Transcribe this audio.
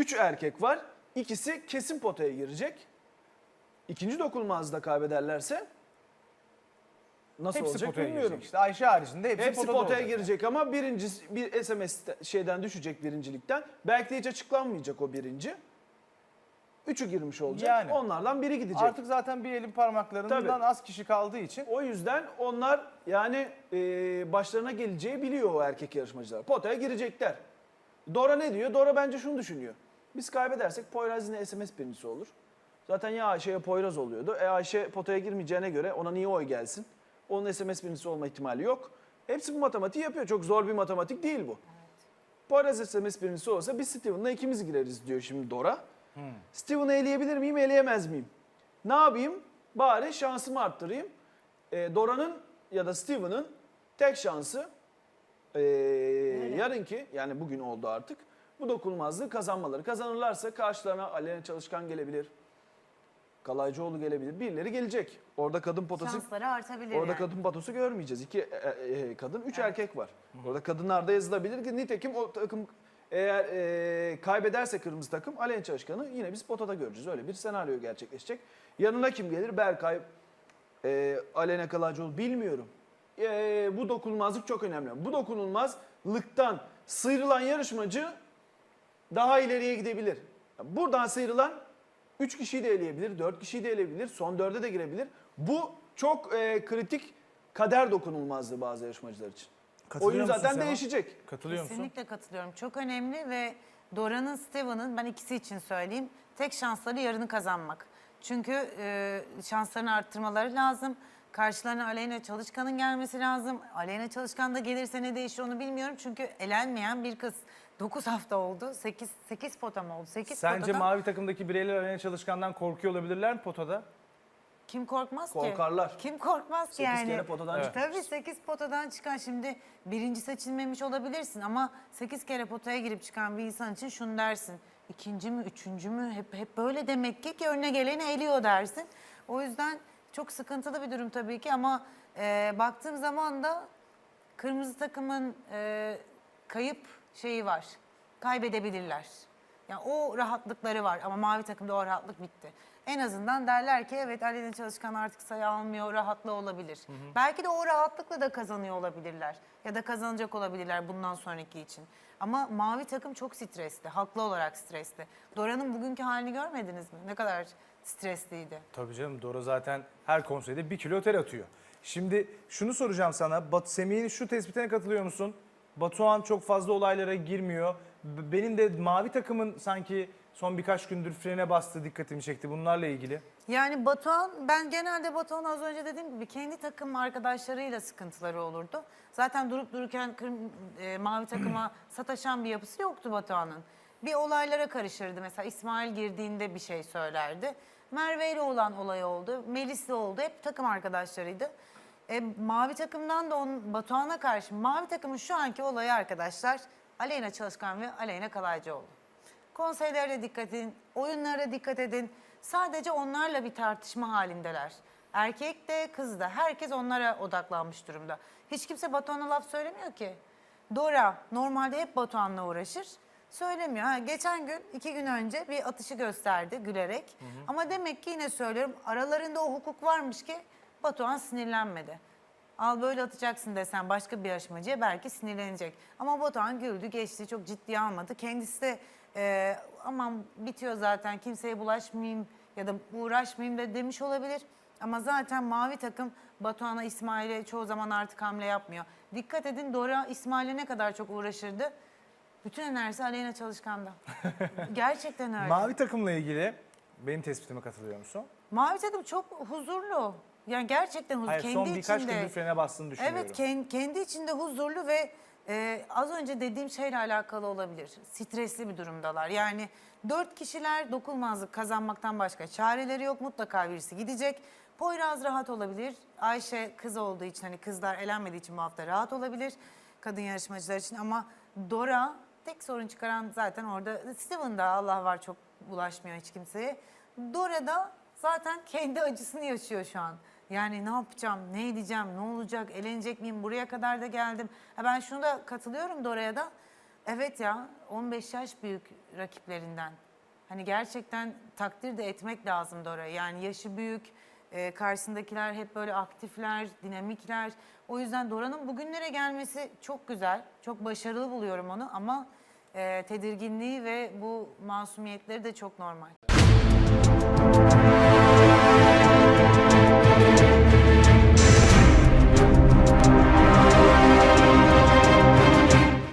3 erkek var. İkisi kesin potaya girecek. İkinci dokunulmazda kaybederlerse nasıl Hepsi olacak potaya bilmiyorum. girecek. İşte Ayşe haricinde hepsi, Hepsi potaya olacak. girecek ama birinci bir SMS şeyden düşecek birincilikten. Belki de hiç açıklanmayacak o birinci. Üçü girmiş olacak. Yani. Onlardan biri gidecek. Artık zaten bir elin parmaklarından Tabii. az kişi kaldığı için O yüzden onlar yani e, başlarına geleceği biliyor o erkek yarışmacılar. Potaya girecekler. Dora ne diyor? Dora bence şunu düşünüyor. Biz kaybedersek Poyraz yine SMS birincisi olur. Zaten ya Ayşe ya Poyraz oluyordu. E Ayşe potaya girmeyeceğine göre ona niye oy gelsin? Onun SMS birincisi olma ihtimali yok. Hepsi bu matematiği yapıyor. Çok zor bir matematik değil bu. Poyraz SMS birincisi olsa biz Steven'la ikimiz gireriz diyor şimdi Dora. Steven'ı eleyebilir miyim, eleyemez miyim? Ne yapayım? Bari şansımı arttırayım. E, Dora'nın ya da Steven'ın tek şansı e, yarınki yani bugün oldu artık bu dokunulmazlığı kazanmaları. Kazanırlarsa karşılarına Alena Çalışkan gelebilir. Kalaycıoğlu gelebilir. Birileri gelecek. Orada kadın potası Şansları artabilir Orada yani. kadın patosu görmeyeceğiz. İki e, e, kadın, üç erkek var. Orada kadınlarda yazılabilir ki nitekim o takım eğer e, kaybederse kırmızı takım Aleyna Çalışkan'ı yine biz potada göreceğiz. Öyle bir senaryo gerçekleşecek. Yanına kim gelir? Berkay, e, Aleyna Kalaycıoğlu bilmiyorum. E, bu dokunulmazlık çok önemli. Bu dokunulmazlıktan sıyrılan yarışmacı daha ileriye gidebilir. Buradan sıyrılan 3 kişiyi de eleyebilir, 4 kişiyi de eleyebilir, son 4'e de girebilir. Bu çok e, kritik kader dokunulmazlığı bazı yarışmacılar için. Oyun zaten Sema? değişecek. katılıyor musun? Kesinlikle katılıyorum. Çok önemli ve Dora'nın, Steven'ın ben ikisi için söyleyeyim. Tek şansları yarını kazanmak. Çünkü e, şanslarını arttırmaları lazım. Karşılarına Aleyna Çalışkan'ın gelmesi lazım. Aleyna Çalışkan da gelirse ne değişir onu bilmiyorum. Çünkü elenmeyen bir kız. 9 hafta oldu. 8, 8 pota mı oldu? 8 Sence potadan mavi takımdaki bireyler Aleyna Çalışkan'dan korkuyor olabilirler mi potada? kim korkmaz ki? Korkarlar. Kim korkmaz ki yani? kere potadan Evet. çıkmış. Tabii 8 potadan çıkan şimdi birinci seçilmemiş olabilirsin ama 8 kere potaya girip çıkan bir insan için şunu dersin. İkinci mü, üçüncü mü? Hep, hep böyle demek ki ki önüne geleni eliyor dersin. O yüzden çok sıkıntılı bir durum tabii ki ama e, baktığım zaman da kırmızı takımın e, kayıp şeyi var. Kaybedebilirler. Yani o rahatlıkları var ama mavi takımda o rahatlık bitti. En azından derler ki evet Aleyna Çalışkan artık sayı almıyor, rahatlı olabilir. Belki de o rahatlıkla da kazanıyor olabilirler. Ya da kazanacak olabilirler bundan sonraki için. Ama mavi takım çok stresli, haklı olarak stresli. Dora'nın bugünkü halini görmediniz mi? Ne kadar stresliydi. Tabii canım Dora zaten her konseyde bir kilo ter atıyor. Şimdi şunu soracağım sana. Batu Semih'in şu tespitine katılıyor musun? Batuhan çok fazla olaylara girmiyor. Benim de mavi takımın sanki son birkaç gündür frene bastı dikkatimi çekti bunlarla ilgili. Yani Batuhan, ben genelde Batuhan az önce dediğim gibi kendi takım arkadaşlarıyla sıkıntıları olurdu. Zaten durup dururken kırm- e, mavi takıma sataşan bir yapısı yoktu Batuhan'ın. Bir olaylara karışırdı. Mesela İsmail girdiğinde bir şey söylerdi. Merve ile olan olay oldu. Melis'le oldu. Hep takım arkadaşlarıydı. E, mavi takımdan da onun Batuhan'a karşı mavi takımın şu anki olayı arkadaşlar Aleyna Çalışkan ve Aleyna Kalaycıoğlu. Konseylere dikkat edin, oyunlara dikkat edin. Sadece onlarla bir tartışma halindeler. Erkek de kız da herkes onlara odaklanmış durumda. Hiç kimse Batuhan'a laf söylemiyor ki. Dora normalde hep Batuhan'la uğraşır. Söylemiyor. Ha, geçen gün, iki gün önce bir atışı gösterdi gülerek. Ama demek ki yine söylüyorum aralarında o hukuk varmış ki Batuhan sinirlenmedi. Al böyle atacaksın desen başka bir yarışmacıya belki sinirlenecek. Ama Batuhan güldü geçti çok ciddiye almadı. Kendisi de e, aman bitiyor zaten kimseye bulaşmayayım ya da uğraşmayayım da demiş olabilir. Ama zaten mavi takım Batuhan'a İsmail'e çoğu zaman artık hamle yapmıyor. Dikkat edin Dora İsmail'e ne kadar çok uğraşırdı. Bütün enerjisi Aleyna Çalışkan'da. Gerçekten öyle. Mavi takımla ilgili benim tespitime katılıyor musun? Mavi takım çok huzurlu. Yani gerçekten huzurlu. Hayır kendi son birkaç içinde. gündür frene bastığını düşünüyorum. Evet ken- kendi içinde huzurlu ve e, az önce dediğim şeyle alakalı olabilir. Stresli bir durumdalar. Yani dört kişiler dokunmazlık kazanmaktan başka çareleri yok. Mutlaka birisi gidecek. Poyraz rahat olabilir. Ayşe kız olduğu için hani kızlar elenmediği için bu hafta rahat olabilir. Kadın yarışmacılar için ama Dora tek sorun çıkaran zaten orada Steven da Allah var çok bulaşmıyor hiç kimseye. Dora da zaten kendi acısını yaşıyor şu an. Yani ne yapacağım, ne edeceğim, ne olacak, elenecek miyim, buraya kadar da geldim. Ha ben şunu da katılıyorum Dora'ya da. Evet ya 15 yaş büyük rakiplerinden. Hani gerçekten takdir de etmek lazım Dora'yı. Yani yaşı büyük, e, karşısındakiler hep böyle aktifler, dinamikler. O yüzden Dora'nın bugünlere gelmesi çok güzel. Çok başarılı buluyorum onu ama e, tedirginliği ve bu masumiyetleri de çok normal.